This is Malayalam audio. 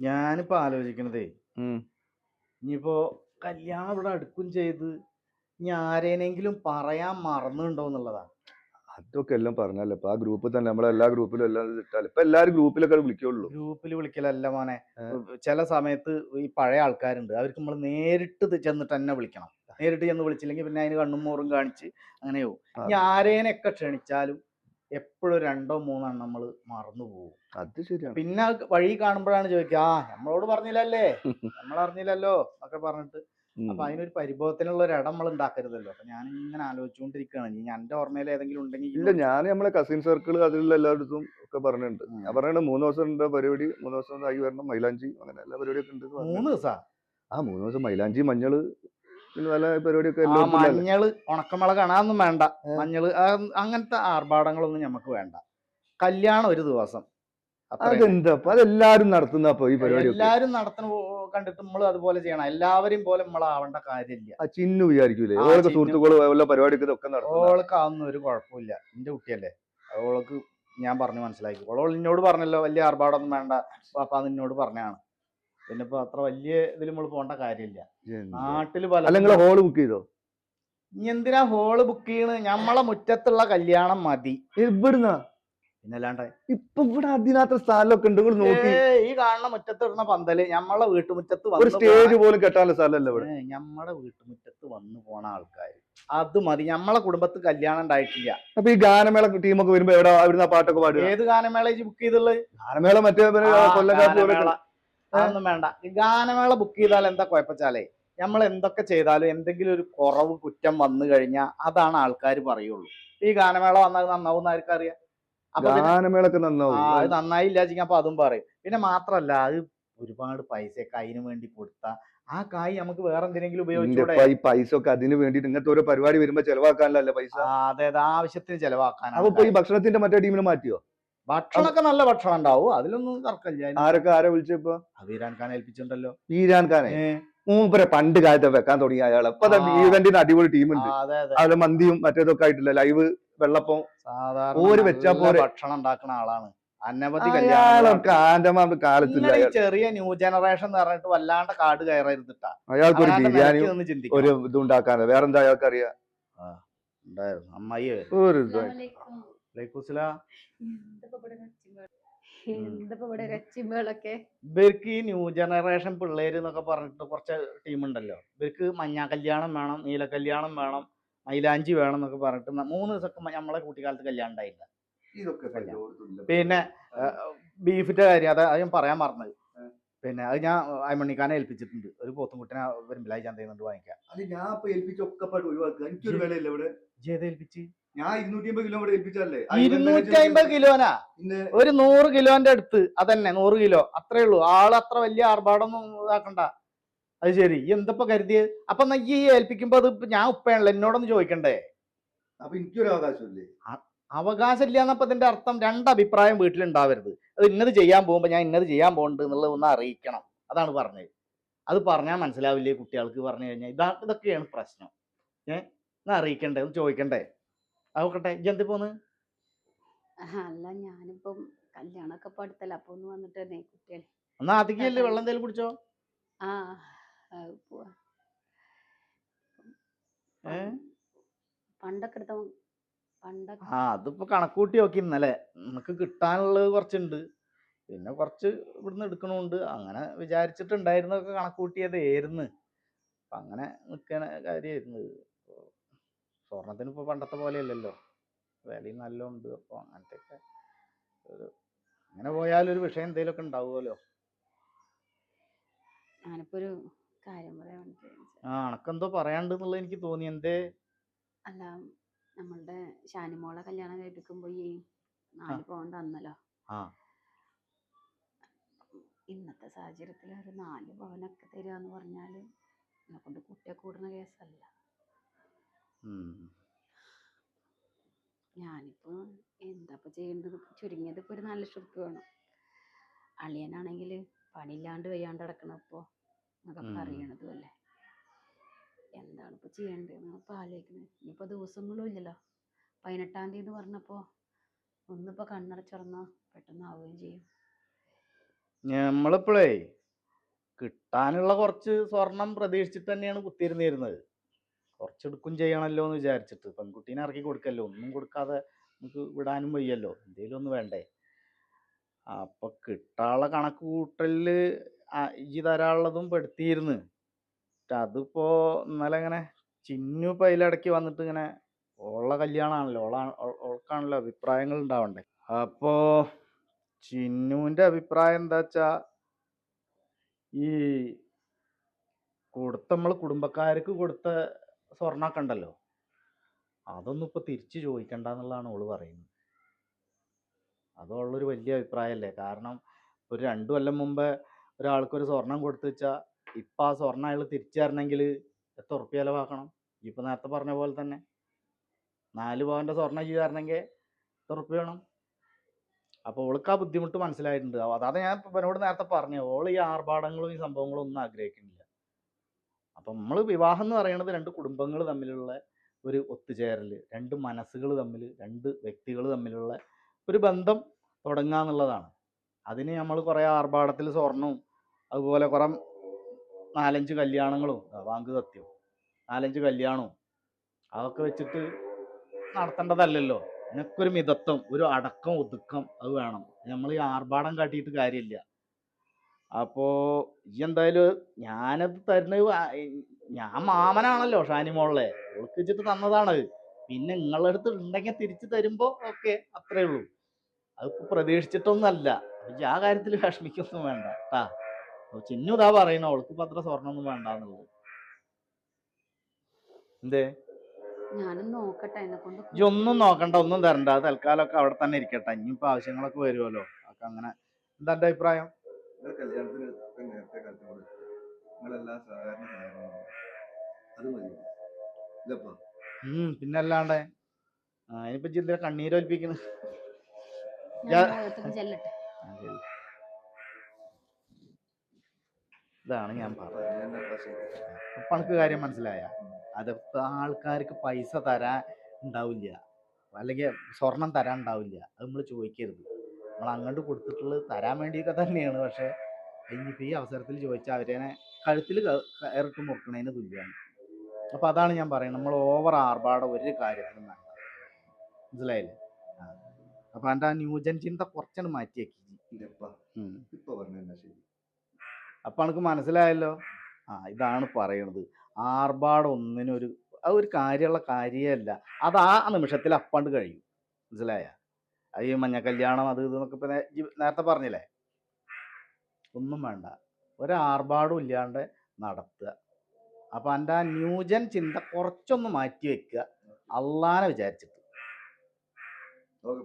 ഞാനിപ്പോ ആലോചിക്കണതേ. ഇനിയിപ്പോ കല്യാണം ഇവിടെ അടുക്കും ചെയ്ത് ഇനി ആരേനെങ്കിലും പറയാൻ മറന്നുണ്ടോ എന്നുള്ളതാ. അതൊക്കെ എല്ലാം പറഞ്ഞാലേ. ഇപ്പൊ ആ ഗ്രൂപ്പിൽ തന്നെ നമ്മളെ എല്ലാ ഗ്രൂപ്പിലും എല്ലാം ഇട്ടാലും. ഇപ്പൊ എല്ലാരും ഗ്രൂപ്പിലൊക്കെ വിളിക്കുള്ളൂ. ഗ്രൂപ്പിൽ വിളിക്കലല്ല മോനെ. ചില സമയത്ത് ഈ പഴയ ആൾക്കാരുണ്ട്. അവർക്ക് നമ്മൾ നേരിട്ട് ചെന്നിട്ട് തന്നെ വിളിക്കണം. നേരിട്ട് ചെന്ന് വിളിച്ചില്ലെങ്കിൽ പിന്നെ അതിന് കണ്ണും മോറും കാണിച്ച് അങ്ങനെ പോകും ഇനി ആരേനെയൊക്കെ ക്ഷണിച്ചാലും എപ്പോഴും രണ്ടോ മൂന്നെണ്ണം നമ്മൾ മറന്നു പോകും. അത് ശരിയാണ്. പിന്നെ വഴി കാണുമ്പോഴാണ് ചോദിക്കുക ആ നമ്മളോട് പറഞ്ഞില്ലല്ലേ? നമ്മൾ അറിഞ്ഞില്ലല്ലോ ഒക്കെ പറഞ്ഞിട്ട് അപ്പൊ അതിനൊരു പരിഭവത്തിനുള്ള ഒരു ഇടം നമ്മൾ ഉണ്ടാക്കരുതല്ലോ അപ്പൊ ഞാൻ ഇങ്ങനെ ആലോചിച്ചുകൊണ്ടിരിക്കുകയാണ്. ഇനി എന്റെ ഓർമ്മയിൽ ഏതെങ്കിലും ഉണ്ടെങ്കിൽ ഇല്ല ഞാൻ നമ്മളെ കസിൻ സർക്കിൾ അതിലുള്ള എല്ലായിടത്തും ഒക്കെ പറഞ്ഞിട്ടുണ്ട്. ഞാൻ പറഞ്ഞിട്ട് മൂന്ന് ദിവസം ഉണ്ട് പരിപാടി മൂന്ന് ദിവസം ആയി വരണം മൈലാഞ്ചി അങ്ങനെ എല്ലാ പരിപാടിയൊക്കെ ഉണ്ട്. മൂന്ന് ദിവസം? ആ മൂന്ന് ദിവസം മൈലാഞ്ചി മഞ്ഞൾ പല പരിപാടിയൊക്കെ. മഞ്ഞൾ ഉണക്കമുളക് കാണാനൊന്നും വേണ്ട. മഞ്ഞൾ അങ്ങനത്തെ ആർഭാടങ്ങളൊന്നും നമുക്ക് വേണ്ട. കല്യാണം ഒരു ദിവസം. അതെന്താ അതെല്ലാരും നടത്തുന്ന അപ്പൊ ഈ പരിപാടിയൊക്കെ? എല്ലാരും നടത്തുന്ന കണ്ടിട്ട് നമ്മൾ അതുപോലെ ചെയ്യണം. എല്ലാവരെയും പോലെ നമ്മളാവേണ്ട കാര്യമില്ല. ആ ചിന്നു വിചാരിക്കൂലേ? ചിന്നു. സുഹൃത്തുക്കൾ വല്ല ഓൾക്ക് അതൊന്നും ഒരു കുഴപ്പമില്ല. എന്റെ കുട്ടിയല്ലേ. ഓൾക്ക് ഞാൻ പറഞ്ഞു മനസ്സിലാക്കി. ഓൾ എന്നോട് പറഞ്ഞല്ലോ വലിയ ആർഭാടൊന്നും വേണ്ട. പാപ്പ നിന്നോട് പറഞ്ഞാണ് പിന്നെ ഇപ്പൊ അത്ര വലിയ ഇതിൽ നമ്മൾ പോകേണ്ട കാര്യമില്ല? നാട്ടിൽ പല നിങ്ങളെ ഹോൾ ബുക്ക് ചെയ്തോ? ഇനി എന്തിനാ ഹോൾ ബുക്ക് ചെയ്യണ്? ഞമ്മളെ മുറ്റത്തുള്ള കല്യാണം മതി. ഇവിടുന്ന? പിന്നല്ലാണ്ട്. ഇപ്പൊ ഇവിടെ അതിനകത്ത് സ്ഥലമൊക്കെ ഉണ്ട് നിങ്ങൾ നോക്കി. ഈ കാണുന്ന മുറ്റത്ത് ഇടുന്ന പന്തൽ ഞമ്മളെ വീട്ടുമുറ്റത്ത് ഒരു സ്റ്റേജ് പോലും കെട്ടാനുള്ള സ്ഥലമല്ല ഇവിടെ. ഏ, ഞമ്മടെ വീട്ടുമുറ്റത്ത് വന്നു പോണ ആൾക്കാർ അത് മതി. ഞമ്മളെ കുടുംബത്ത് കല്യാണം ഉണ്ടായിട്ടില്ല. അപ്പൊ ഈ ഗാനമേള ടീമൊക്കെ വരുമ്പോ എവിടെ അവിടുന്ന് പാട്ടൊക്കെ പാടുക? ഏത് ഗാനമേള ബുക്ക് ചെയ്തുള്ളത് ഗാനമേള മറ്റേ കൊല്ലം ആ, കൊല്ലങ്കാട്ട് ഗാനമേള. അതൊന്നും വേണ്ട. ഈ ഗാനമേള ബുക്ക് ചെയ്താൽ എന്താ കുഴപ്പച്ചാലേ നമ്മൾ എന്തൊക്കെ ചെയ്താലും എന്തെങ്കിലും ഒരു കുറവ് കുറ്റം വന്നു കഴിഞ്ഞാൽ അതാണ് ആൾക്കാർ പറയുള്ളൂ. ഈ ഗാനമേള വന്നാൽ നന്നാവും ആർക്കും അറിയാം? ഗാനമേളൊക്കെ നന്നാവും. അത് നന്നായില്ല അപ്പൊ അതും പറയും. പിന്നെ മാത്രല്ല അത് ഒരുപാട് പൈസയൊക്കെ അതിന് വേണ്ടി കൊടുത്ത ആ കായ് നമുക്ക് വേറെ എന്തിനെങ്കിലും ഉപയോഗിച്ചൂടെ ഈ പൈസ ഒക്കെ അതിന് വേണ്ടിട്ട് ഇങ്ങനത്തെ ഓരോ പരിപാടി വരുമ്പോ ചെലവാക്കാനല്ലേ പൈസ? അതെ അതെ ആവശ്യത്തിന് ചെലവാക്കാൻ അപ്പൊ ഈ ഭക്ഷണത്തിന്റെ മറ്റേ ടീമിനെ മാറ്റിയോ? ഭക്ഷണമൊക്കെ നല്ല ഭക്ഷണം ഉണ്ടാവും. അതിലൊന്നും തർക്കമില്ല. ആരൊക്കെ ആരെ വിളിച്ചപ്പോ ഈരാൻ ഖാൻ ഏൽപ്പിച്ചിട്ടുണ്ടല്ലോ. ഈരാൻ ഖാനെ? മൂപ്പരെ പണ്ട് കാലത്തെ വെക്കാൻ തുടങ്ങിയ അയാൾ ഇപ്പൊ. ഈവന്റിന് അടിപൊളി ടീമുണ്ട്. അതിൽ അതെ മന്തിയും മറ്റേതൊക്കെ ആയിട്ടില്ല? ലൈവ് വെള്ളപ്പം. സാധാരണ ഓര് വെച്ചാ പോലെ. ഭക്ഷണം ഉണ്ടാക്കുന്ന ആളാണ്. അനവധി കല്യാണം കാലത്തില്ല ചെറിയ ന്യൂ ജനറേഷൻ എന്ന് പറഞ്ഞിട്ട് വല്ലാണ്ട് കാട് കയറരുതിട്ടാ. അയാൾക്ക് ഒരു അവനാന്റെ ബിരിയാണിയും നിലയ്ക്ക് നിന്ന് ഒരു ഇതും വേറെന്താ അയാൾക്ക് അറിയാം ഉണ്ടായിരുന്നു. അമ്മായി ഒരു ഇവർക്ക് ഈ ന്യൂ ജനറേഷൻ പിള്ളേര് എന്നൊക്കെ പറഞ്ഞിട്ട് കുറച്ച് ടീമുണ്ടല്ലോ. ഇവർക്ക് മഞ്ഞ കല്യാണം വേണം നീല കല്യാണം വേണം മൈലാഞ്ചി വേണം എന്നൊക്കെ പറഞ്ഞിട്ട് മൂന്ന് ദിവസമൊക്കെ നമ്മളെ കുട്ടിക്കാലത്ത് കല്യാണം ഉണ്ടായില്ല. പിന്നെ ബീഫിന്റെ കാര്യം അത് അത് ഞാൻ പറയാൻ മറന്നത്. പിന്നെ അത് ഞാൻ അയമണിക്കാനെ ഏൽപ്പിച്ചിട്ടുണ്ട്. ഒരു പോത്തുംകുട്ടിനെ വരുമ്പിലായി ചന്തയുന്നുണ്ട് വാങ്ങിക്കാം. അത് ഞാൻ അപ്പൊ ഏൽപ്പിച്ചൊക്കെ പാട്ട് ഒഴിവാക്കുക. എനിക്കൊരു വിലയില്ല ഇവിടെ. ജേത ഏൽപ്പിച്ച്? ഞാൻ ഇരുന്നൂറ്റി അമ്പത് കിലോ ഇവിടെ ഏൽപ്പിച്ചല്ലേ ഇരുന്നൂറ്റി അമ്പത് കിലോനാ? ഒരു നൂറ് കിലോന്റെ അടുത്ത് അതന്നെ നൂറ് കിലോ അത്രേ ഉള്ളൂ. ആൾ അത്ര വലിയ ആർഭാടൊന്നും ഇതാക്കണ്ട. അത് ശരി. എന്തപ്പോ കരുതിയത് അപ്പൊ എന്നാ ഈ ഏൽപ്പിക്കുമ്പോ അത് ഞാൻ ഉപ്പയാണല്ലോ എന്നോടൊന്ന് ചോദിക്കണ്ടേ? അപ്പൊ എനിക്കൊരു അവകാശമില്ലേ അവകാശം ഇല്ല? എന്നപ്പോ ഇതിന്റെ അർത്ഥം രണ്ടഭിപ്രായം വീട്ടിലുണ്ടാവരുത്. ഇന്നത് ചെയ്യാൻ പോകുമ്പോൾ ഞാൻ ഇന്നത് ചെയ്യാൻ പോകുന്നുണ്ട് എന്നുള്ളത് ഒന്ന് അറിയിക്കണം. അതാണ് പറഞ്ഞത്. അത് പറഞ്ഞാൽ മനസ്സിലാവില്ലേ കുട്ടികൾക്ക് പറഞ്ഞു കഴിഞ്ഞാൽ ഇതാ ഇതൊക്കെയാണ് പ്രശ്നം. ഏഹ് എന്നാ അറിയിക്കണ്ടേ? ഒന്ന് ചോദിക്കണ്ടേ? അതൊക്കട്ടെ ജന്തി പോന്ന് അല്ല ഞാനിപ്പം കല്യാണമൊക്കെ ഇപ്പൊ അടുത്തല്ല. അപ്പൊ ഒന്ന് വന്നിട്ട് തന്നെ കുട്ടികൾ എന്നാ അധികമല്ലേ വെള്ളം എന്തേലും കുടിച്ചോ? ആ ആ, പോവാ. ഏ? പണ്ടൊക്കെ എടുത്ത ആ അതിപ്പോ കണക്കൂട്ടി നോക്കി ഇന്നലെ നമുക്ക് കിട്ടാനുള്ളത് കുറച്ചുണ്ട്. പിന്നെ കുറച്ച് ഇവിടുന്ന് എടുക്കണുണ്ട്. അങ്ങനെ വിചാരിച്ചിട്ടുണ്ടായിരുന്നൊക്കെ കണക്കൂട്ടിയതായിരുന്നു. അപ്പൊ അങ്ങനെ നിൽക്കണ കാര്യമായിരുന്നു. സ്വർണത്തിന് ഇപ്പൊ പണ്ടത്തെ പോലെയല്ലല്ലോ. വിലയും നല്ല ഉണ്ട്. അപ്പൊ അങ്ങനത്തെ ഒരു അങ്ങനെ പോയാലും ഒരു വിഷയം എന്തെങ്കിലുമൊക്കെ ഉണ്ടാവുമല്ലോ. ഞാനിപ്പോ ഒരു കാര്യം പറയാൻ ആ അനക്കെന്തോ പറയാണ്ട് എന്നുള്ളത് എനിക്ക് തോന്നി. എന്തേ? അല്ല നമ്മളുടെ ഷാനിമോളെ കല്യാണം കഴിപ്പിക്കുമ്പോ ഈ നാല് പവൻ തന്നല്ലോ. ഇന്നത്തെ സാഹചര്യത്തിൽ ഒരു നാല് പവനൊക്കെ തരിക എന്ന് പറഞ്ഞാൽ എന്നെ കൊണ്ട് കുട്ടിയെ കൂടുന്ന കേസല്ല. അല്ല ഞാനിപ്പോ എന്താ ചെയ്യേണ്ടത്? ചുരുങ്ങിയത് ഇപ്പൊ ഒരു നാല് ലക്ഷം റുപ്യ വേണം. അളിയനാണെങ്കിൽ പണിയില്ലാണ്ട് വയ്യാണ്ട് കിടക്കണപ്പോ എന്നൊക്കെ. പറയണതും അല്ലേ? എന്താണ് ഇപ്പൊ ചെയ്യേണ്ടതെന്ന് ഇപ്പോൾ ആലോചിക്കുന്നത് ഇനിയിപ്പോൾ ദിവസങ്ങളും ഇല്ലല്ലോ. പതിനെട്ടാം തീയതി എന്ന് പറഞ്ഞപ്പോ ഒന്നിപ്പോ കണ്ണടച്ചുറന്നാ പെട്ടെന്ന് ആവുകയും ചെയ്യും. നമ്മളിപ്പോഴേ കിട്ടാനുള്ള കുറച്ച് സ്വർണം പ്രതീക്ഷിച്ചിട്ട് തന്നെയാണ് കുത്തിയിരുന്നിരുന്നത്. കുറച്ചെടുക്കും ചെയ്യണമല്ലോ എന്ന് വിചാരിച്ചിട്ട്. പെൺകുട്ടീനെ ഇറക്കി കൊടുക്കല്ലോ. ഒന്നും കൊടുക്കാതെ നമുക്ക് വിടാനും വയ്യല്ലോ. എന്തേലും ഒന്ന് വേണ്ടേ? അപ്പൊ കിട്ടാനുള്ള കണക്ക് കൂട്ടലിൽ ഈ തരാനുള്ളതും പെടുത്തിയിരുന്നു. ട്ട് അതിപ്പോ ഇന്നലെ ഇങ്ങനെ ചിന്നു ഇപ്പൊ വന്നിട്ട് ഇങ്ങനെ ഓളെ കല്യാണമാണല്ലോ ഓളാ ഓൾക്കാണല്ലോ അഭിപ്രായങ്ങൾ ഉണ്ടാവണ്ടേ? അപ്പോ ചിന്നുവിന്റെ അഭിപ്രായം എന്താ വെച്ചാ ഈ കൊടുത്ത നമ്മൾ കുടുംബക്കാർക്ക് കൊടുത്ത സ്വർണമൊക്കെ ഉണ്ടല്ലോ അതൊന്നും ഇപ്പൊ തിരിച്ചു ചോദിക്കണ്ടെന്നുള്ളതാണ് ഓൾ പറയുന്നത്. അത് ഉള്ളൊരു വലിയ അഭിപ്രായമല്ലേ? കാരണം ഒരു രണ്ടു കൊല്ലം മുമ്പ് ഒരാൾക്ക് ഒരു സ്വർണം കൊടുത്തു വെച്ചാൽ ഇപ്പം ആ സ്വർണം അയാൾ തിരിച്ചു തരണമെങ്കിൽ എത്ര ഉറുപ്പ്യ ചിലവാക്കണം? ഇപ്പം നേരത്തെ പറഞ്ഞ പോലെ തന്നെ. നാല് പവന്റെ സ്വർണം ചെയ്ത് തരണമെങ്കിൽ എത്ര ഉറുപ്പ്യ വേണം? അപ്പോൾ ഓൾക്ക് ആ ബുദ്ധിമുട്ട് മനസ്സിലായിട്ടുണ്ട്. അതാണ് ഞാൻ ഇവനോട് നേരത്തെ പറഞ്ഞു. ഓൾ ഈ ആർഭാടങ്ങളും ഈ സംഭവങ്ങളും ഒന്നും ആഗ്രഹിക്കുന്നില്ല. അപ്പം നമ്മൾ വിവാഹം എന്ന് പറയുന്നത് രണ്ട് കുടുംബങ്ങൾ തമ്മിലുള്ള ഒരു ഒത്തുചേരൽ രണ്ട് മനസ്സുകൾ തമ്മിൽ രണ്ട് വ്യക്തികൾ തമ്മിലുള്ള ഒരു ബന്ധം തുടങ്ങുക എന്നുള്ളതാണ് അതിന് നമ്മൾ കുറേ ആർഭാടത്തിൽ സ്വർണവും അതുപോലെ കുറേ നാലഞ്ച് കല്യാണങ്ങളും വാങ്ക് സത്യം. നാലഞ്ച് കല്യാണവും അതൊക്കെ വെച്ചിട്ട് നടത്തേണ്ടതല്ലല്ലോ. നിനക്കൊരു മിതത്വം ഒരു അടക്കം ഒതുക്കം അത് വേണം. നമ്മൾ ഈ ആർഭാടം കാട്ടിയിട്ട് കാര്യമില്ല. അപ്പോ ഈ എന്തായാലും ഞാനത് തരുന്നത് ഞാൻ മാമനാണല്ലോ ഷാനിമോളെ ഓൾക്ക് വെച്ചിട്ട് തന്നതാണ്. പിന്നെ നിങ്ങളുടെ അടുത്ത് ഉണ്ടെങ്കിൽ തിരിച്ചു തരുമ്പോ ഓക്കെ അത്രേ ഉള്ളൂ. അതിപ്പോ പ്രതീക്ഷിച്ചിട്ടൊന്നല്ല ആ കാര്യത്തിൽ വിഷമിക്കൊന്നും വേണ്ട കേട്ടാ അപ്പൊ ചിന്നു ഇതാ പറയുന്നു അവൾക്ക് ഇപ്പൊ അത്ര സ്വർണമൊന്നും വേണ്ടാന്നുള്ളത് എന്തേ? ഞാനും നോക്കട്ടെ എന്നെ കൊണ്ട് ഇജ്ജ് ഒന്നും നോക്കണ്ട ഒന്നും തരണ്ട. അത് തൽക്കാലമൊക്കെ അവിടെ തന്നെ ഇരിക്കട്ടെ. ഇനിയിപ്പോ ആവശ്യങ്ങളൊക്കെ വരുമല്ലോ അതൊക്കെ അങ്ങനെ. എന്താ എന്റെ അഭിപ്രായം? നിങ്ങൾ കല്യാണത്തിന് ഒക്കെ നേരത്തെ കാലത്ത് കൂടെ. നിങ്ങളെല്ലാ സാധാരണ സാധനങ്ങളും അത് മതി. ഇല്ലപ്പാ ഉം പിന്നല്ലാണ്ടേ. ആ ഇനിയിപ്പോ ഇജ്ജ് എന്തിനാ കണ്ണീരൊലിപ്പിക്കണ് ഞാൻ ചെല്ലട്ടെ. ഇതാണ് ഞാൻ പറഞ്ഞത്. എനിക്ക് കാര്യം മനസ്സിലായ? അത് ആൾക്കാർക്ക് പൈസ തരാൻ ഉണ്ടാവില്ല. അല്ലെങ്കിൽ സ്വർണം തരാൻ ഉണ്ടാവില്ല. അത് നമ്മൾ ചോദിക്കരുത്. നമ്മൾ അങ്ങോട്ട് കൊടുത്തിട്ടുള്ളത് തരാൻ വേണ്ടിയൊക്കെ തന്നെയാണ്. പക്ഷെ ഇനിയിപ്പോൾ ഈ അവസരത്തിൽ ചോദിച്ചാൽ അവരെ കഴുത്തിൽ കയറിട്ട് മുറുക്കണതിന് തുല്യമാണ് അപ്പൊ അതാണ് ഞാൻ പറയുന്നത്. നമ്മൾ ഓവർ ആർഭാടം ഒരു കാര്യത്തിനും വേണ്ട. മനസ്സിലായില്ലേ. അപ്പൊ എന്റെ ആ ന്യൂജൻ ചിന്ത കുറച്ചങ്ങട് മാറ്റിയേക്കി ഇല്ലപ്പാ ഉം. ഇപ്പൊ പറഞ്ഞ ശരി അപ്പൊ എനിക്ക് മനസ്സിലായല്ലോ? ആ ഇതാണ് പറയണത്. ആർഭാട് ഒന്നിനൊരു ഒരു അത് ഒരു കാര്യമുള്ള കാര്യമല്ല അത് ആ നിമിഷത്തിൽ അപ്പാണ്ട് കഴിയും. മനസ്സിലായ? അത് ഈ മഞ്ഞ കല്യാണം അത് ഇത് എന്നൊക്കെ ഇപ്പൊ നേരത്തെ പറഞ്ഞില്ലേ? ഒന്നും വേണ്ട. ഒരാർഭാടും ഇല്ലാണ്ട് നടത്തുക അപ്പൊ എന്റെ ആ ന്യൂജൻ ചിന്ത കുറച്ചൊന്ന് മാറ്റി വെക്കുക അള്ളാനെ വിചാരിച്ചിട്ട്. ശരി